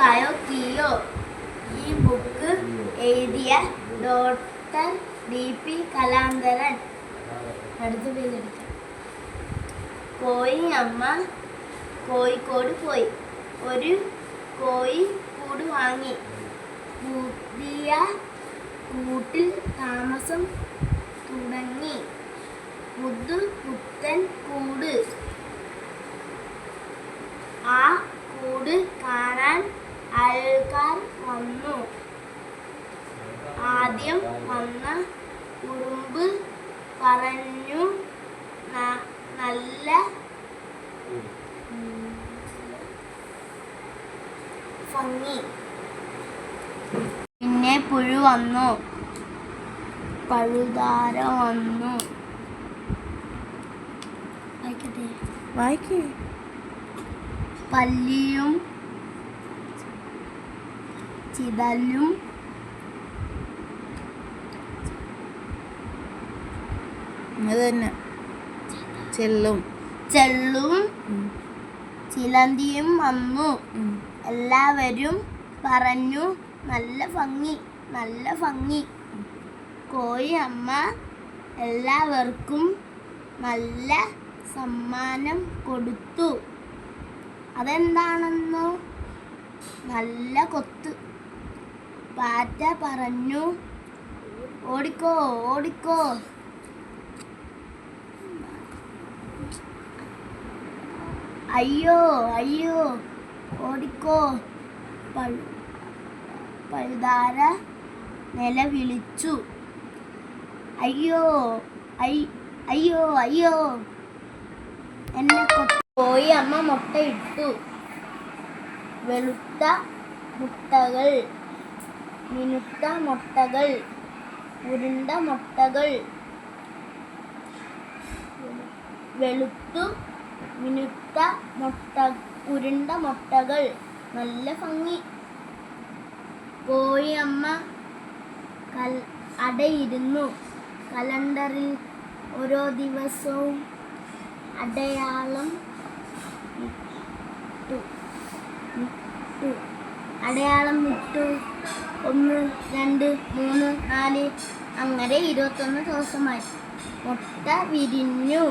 കായോ കിയോ ഈ ബുക്ക് എഴുതിയ doctor D P കലാന്തരൻ. അടുത്ത പേരെടുക്കാം കോഴി അമ്മ കോഴിക്കോട് പോയി. ഒരു കോഴി കൂട് വാങ്ങി. പുതിയ കൂട്ടിൽ താമസം തുടങ്ങി. പുതു പുത്തൻ കൂട് ആ കൂട് കാണാൻ ആൾക്കാർ വന്നു ആദ്യം വന്ന ഉറുമ്പ് പറഞ്ഞു "ന- നല്ല ഭംഗി. പിന്നെ പുഴു വന്നു. പഴുതാര വന്നു. വായിക്കട്ടെ? വായിക്കേ. പല്ലിയും ചിതലും അത് തന്നെ. ചെല്ലും. ചെള്ളും. ചിലന്തിയും വന്നു. എല്ലാവരും പറഞ്ഞു നല്ല ഭംഗി നല്ല ഭംഗി. കോഴി അമ്മ എല്ലാവർക്കും നല്ല സമ്മാനം കൊടുത്തു. അതെന്താണെന്നോ? നല്ല കൊത്ത്. പാറ്റ പറഞ്ഞു ഓടിക്കോ ഓടിക്കോ. അയ്യോ അയ്യോ. ഓടിക്കോ. പഴു പഴുതാര നിലവിളിച്ചു. അയ്യോ അയ്യോ അയ്യോ. എന്നെ പോയി അമ്മ മുട്ടയിട്ടു വെളുത്ത മുട്ടകൾ മിനുത്ത മുട്ടകൾ ഉരുണ്ട മുട്ടകൾ വെളുത്തു മിനുത്ത മുട്ട ഉരുണ്ട മുട്ടകൾ. നല്ല ഭംഗി. കോഴിയമ്മ കൽ അടയിരുന്നു. കലണ്ടറിൽ ഓരോ ദിവസവും അടയാളം ഇട്ടു. ഇട്ടു. അടയാളം ഇട്ടു. ഒന്ന് രണ്ട് മൂന്ന് നാല് അങ്ങനെ ഇരുപത്തൊന്ന് ദിവസമായി. മുട്ട വിരിഞ്ഞു.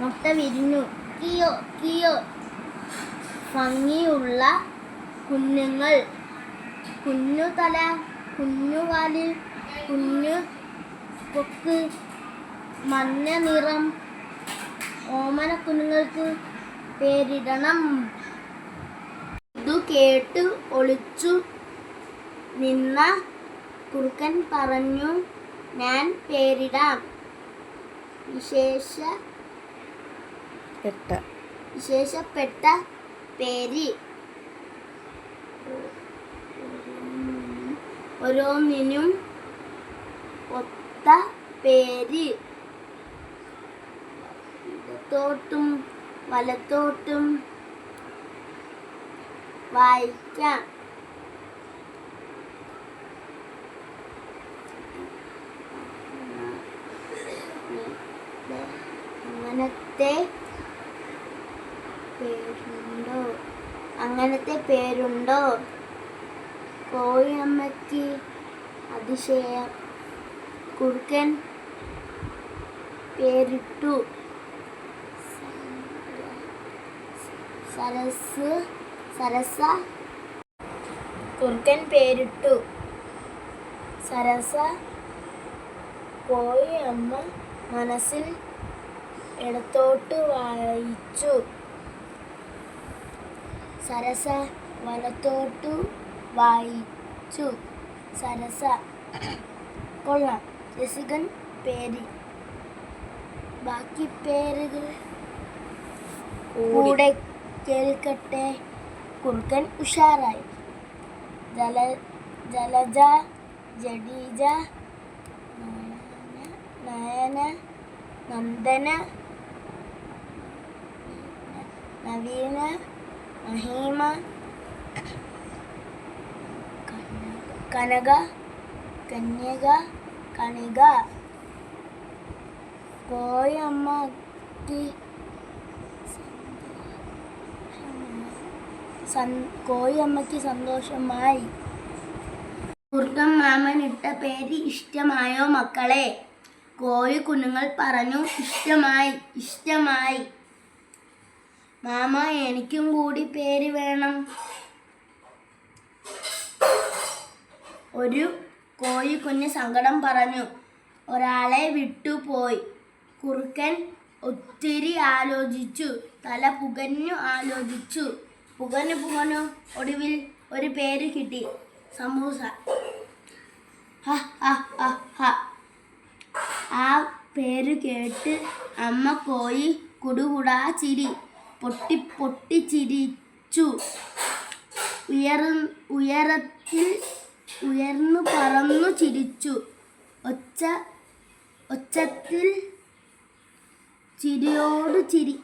മുട്ട വിരിഞ്ഞു. കിയോ കിയോ ഭംഗിയുള്ള കുഞ്ഞുങ്ങൾ. കുഞ്ഞു തല കുഞ്ഞു കാൽ കുഞ്ഞു കൊക്ക് മഞ്ഞ നിറം. ഓമന കുഞ്ഞുങ്ങൾക്ക് പേരിടണം. ഇതു കേട്ട് ഒളിച്ചു നിന്ന കുറുക്കൻ പറഞ്ഞു ഞാൻ പേരിടാം. വിശേഷ എട്ട വിശേഷപ്പെട്ട പേര് ഓരോന്നിനും ഒത്ത പേര് ഇടത്തോട്ടും വലത്തോട്ടും വായിക്കാം അങ്ങനത്തെ പേരുണ്ടോ അങ്ങനത്തെ പേരുണ്ടോ? കോഴിയമ്മയ്ക്ക് അതിശയം. കുറുക്കൻ പേരിട്ടു. സരസ് സരസ. കുറുക്കൻ പേരിട്ടു. സരസ കോഴിയമ്മ മനസ്സിൽ ഇടത്തോട്ട് വായിച്ചു. സരസ വലത്തോട്ടു വായിച്ചു. സരസ. കൊള്ളാം. രസികൻ പേര്. ബാക്കി പേരുകൾ കൂടെ. കേൾക്കട്ടെ. കുറുക്കൻ ഉഷാറായി. ജല ജലജ ജഡീജ നയന, നയന നന്ദന നവീന മഹീമ കനക കന്യക കണിക കോയമ്മക്ക് സൻ- കോഴിയമ്മയ്ക്ക് സന്തോഷമായി. കുറുക്കൻ മാമൻ ഇട്ട പേര് ഇഷ്ടമായോ മക്കളെ? കോഴി കുഞ്ഞുങ്ങൾ പറഞ്ഞു ഇഷ്ടമായി ഇഷ്ടമായി. മാമ എനിക്കും കൂടി പേര് വേണം. ഒരു കോഴി കുഞ്ഞ് സങ്കടം പറഞ്ഞു. ഒരാളെ വിട്ടുപോയി കുറുക്കൻ ഒത്തിരി ആലോചിച്ചു. തല പുകഞ്ഞു ആലോചിച്ചു. പുകഞ്ഞു പുകഞ്ഞു ഒടുവിൽ ഒരു പേര് കിട്ടി. സമൂസ. ആ പേര് കേട്ട് അമ്മ കോയി കുടുകുടാ ചിരി. പൊട്ടി ചിരിച്ചു ഉയർ ഉയരത്തിൽ ഉയർന്നു പറന്നു ചിരിച്ചു. ഒച്ച ഒച്ചത്തിൽ ചിരിയോട് ചിരി